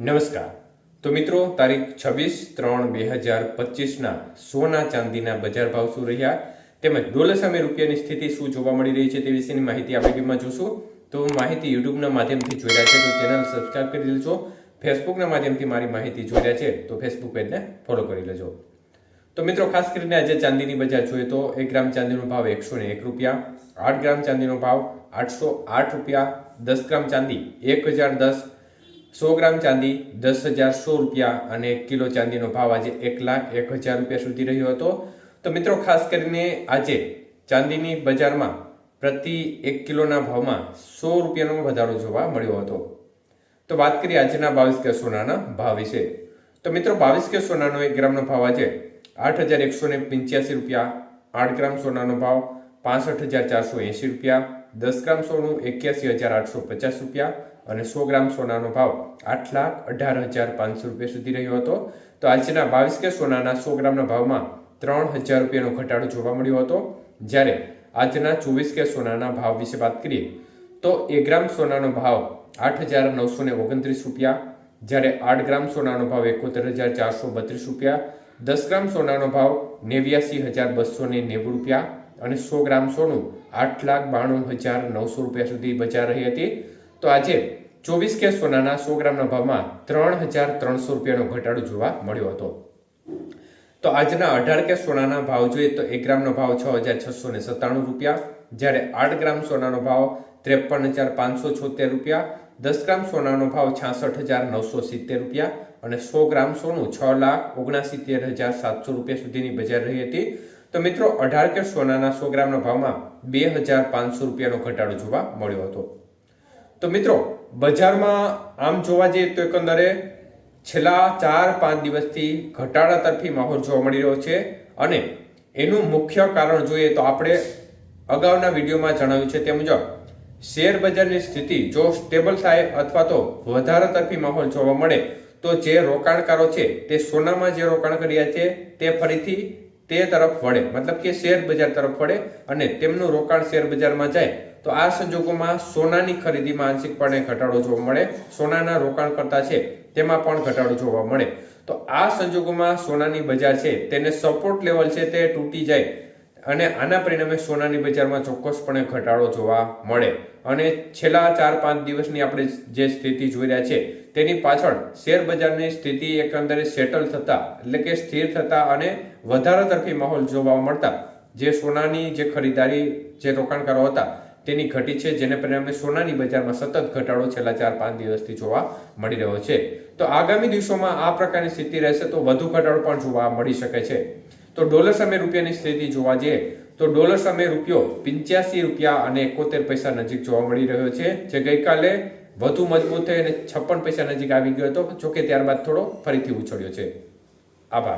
નમસ્કાર. તો મિત્રો, તારીખ છવ્વીસ ત્રણ બે હજાર પચીસના સોના ચાંદીના બજાર ભાવ શું રહ્યા? તેમજ ડોલર સામે રૂપિયાની સ્થિતિ શું જોવા મળી રહી છે તે વિશેની માહિતી આ વિડીયોમાં જોશું. તો માહિતી યુટ્યુબના માધ્યમથી જોઈ રહ્યા છે તો ચેનલ સબસ્ક્રાઇબ કરી લેજો. ફેસબુકના માધ્યમથી મારી માહિતી જોઈ રહ્યા છે તો ફેસબુક પેજને ફોલો કરી લેજો. તો મિત્રો, ખાસ કરીને આજે ચાંદીની બજાર જોઈએ તો એક ગ્રામ ચાંદીનો ભાવ એકસો ને એક રૂપિયા, આઠ ગ્રામ ચાંદીનો ભાવ આઠસો આઠ રૂપિયા, દસ ગ્રામ ચાંદી એક હજાર દસ સો ગ્રામ ચાંદી, દસ હજાર સો રૂપિયા અને એક કિલો ચાંદીનો ભાવ આજે એક લાખ એક હજાર રૂપિયા સુધી રહ્યો હતો. તો મિત્રો, ખાસ કરીને આજે ચાંદીની બજારમાં પ્રતિ એક કિલોના ભાવમાં સો રૂપિયાનો વધારો જોવા મળ્યો હતો. તો વાત કરીએ આજના બાવીસ કે સોનાના ભાવ વિશે. તો મિત્રો બાવીસ કે સોનાનો એક ગ્રામનો ભાવ આજે આઠ હજાર એકસો ને પંચ્યાસી રૂપિયા, આઠ ગ્રામ સોનાનો ભાવ પાસઠ હજાર ચારસો એંશી રૂપિયા દસ ગ્રામ સોનું એક્યાસી હજાર આઠસો પચાસ રૂપિયા અને સો ગ્રામ સોનાનો ભાવ આઠ લાખ અઢાર હજાર પાંચસો રૂપિયા સુધી રહ્યો હતો. તો આજના બાવીસ કે સોનાના સો ગ્રામના ભાવમાં ત્રણ હજાર રૂપિયાનો ઘટાડો જોવા મળ્યો હતો. જ્યારે આજના ચોવીસ કે સોનાના ભાવ વિશે વાત કરીએ, તો એક ગ્રામ સોનાનો ભાવ આઠ હજાર નવસો ને ઓગણત્રીસ રૂપિયા, જ્યારે આઠ ગ્રામ સોનાનો ભાવ એકોતેર હજાર ચારસો બત્રીસ રૂપિયા, દસ ગ્રામ સોનાનો ભાવ નેવ્યાસી હજાર બસો ને નેવું રૂપિયા અને સો ગ્રામ સોનું આઠ લાખ બાણું હજાર નવસો રૂપિયા સુધી બજાર રહી હતી. તો આજે ચોવીસ કે સોનાના સો ગ્રામના ભાવમાં ત્રણ હજાર ત્રણસો રૂપિયાનો ઘટાડો જોવા મળ્યો હતો. તો આજના અઢાર કે સોનાના ભાવ જોઈએ તો એક ગ્રામનો ભાવ છ હજાર છસો ને સત્તાણું રૂપિયા, જ્યારે આઠ ગ્રામ સોનાનો ભાવ ત્રેપન હજાર પાંચસો છોતેર રૂપિયા, દસ ગ્રામ સોનાનો ભાવ છાસઠ હજાર નવસો સિત્તેર રૂપિયા અને સો ગ્રામ સોનું છ લાખ ઓગણસિત્તેર હજાર સાતસો રૂપિયા સુધીની બજાર રહી હતી. તો મિત્રો, અઢાર કે સોનાના સો ગ્રામના ભાવમાં બે હજાર પાંચસો રૂપિયાનો ઘટાડો જોવા મળ્યો હતો. તો મિત્રો, બજારમાં આમ જોવા જઈએ તો એકંદરે છેલ્લા ચાર પાંચ દિવસથી ઘટાડા તરફી માહોલ જોવા મળી રહ્યો છે અને એનું મુખ્ય કારણ જોઈએ તો આપણે અગાઉના વિડીયોમાં જણાવ્યું છે તે મુજબ, શેર બજારની સ્થિતિ જો સ્ટેબલ થાય અથવા તો વધારા તરફી માહોલ જોવા મળે, તો જે રોકાણકારો છે તે સોનામાં જે રોકાણ કર્યા છે તે ફરીથી તે તરફ વળે. મતલબ કે શેર બજાર તરફ વળે અને તેમનું રોકાણ શેર બજારમાં જાય. તો આ સંજોગોમાં સોનાની ખરીદીમાં આંશિકપણે ઘટાડો જોવા મળે. સોનાના રોકાણ કરતા છે તેમાં પણ ઘટાડો જોવા મળે. તો આ સંજોગોમાં સોનાની બજાર છે તેને સપોર્ટ લેવલ છે તે તૂટી જાય અને આના પરિણામે સોનાની બજારમાં ચોક્કસપણે ઘટાડો જોવા મળે. અને છેલ્લા ચાર પાંચ દિવસની આપણે જે સ્થિતિ જોઈ રહ્યા છે તેની પાછળ શેર બજારની સ્થિતિ એકંદરે સેટલ થતા, એટલે કે સ્થિર થતા અને વધારા તરફી માહોલ જોવા મળતા, જે સોનાની જે ખરીદારી જે રોકાણકારો હતા, તેની ઘટી છે, જેને પરિણામે સોનાની બજારમાં સતત ઘટાડો છેલ્લા ચાર પાંચ દિવસથી જોવા મળી રહ્યો છે. તો આગામી દિવસોમાં આ પ્રકારની સ્થિતિ રહેશે, તો વધુ ઘટાડો પણ જોવા મળી શકે છે. તો ડોલર સામે રૂપિયાની સ્થિતિ જોવા જઈએ, તો ડોલર સામે રૂપિયો પિંચ્યાસી રૂપિયા અને એકોતેર પૈસા નજીક જોવા મળી રહ્યો છે, જે ગઈકાલે વધુ મજબૂત થઈ અને છપ્પન પૈસા નજીક આવી ગયો હતો, જોકે ત્યારબાદ થોડો ફરીથી ઉછળ્યો છે. આભાર.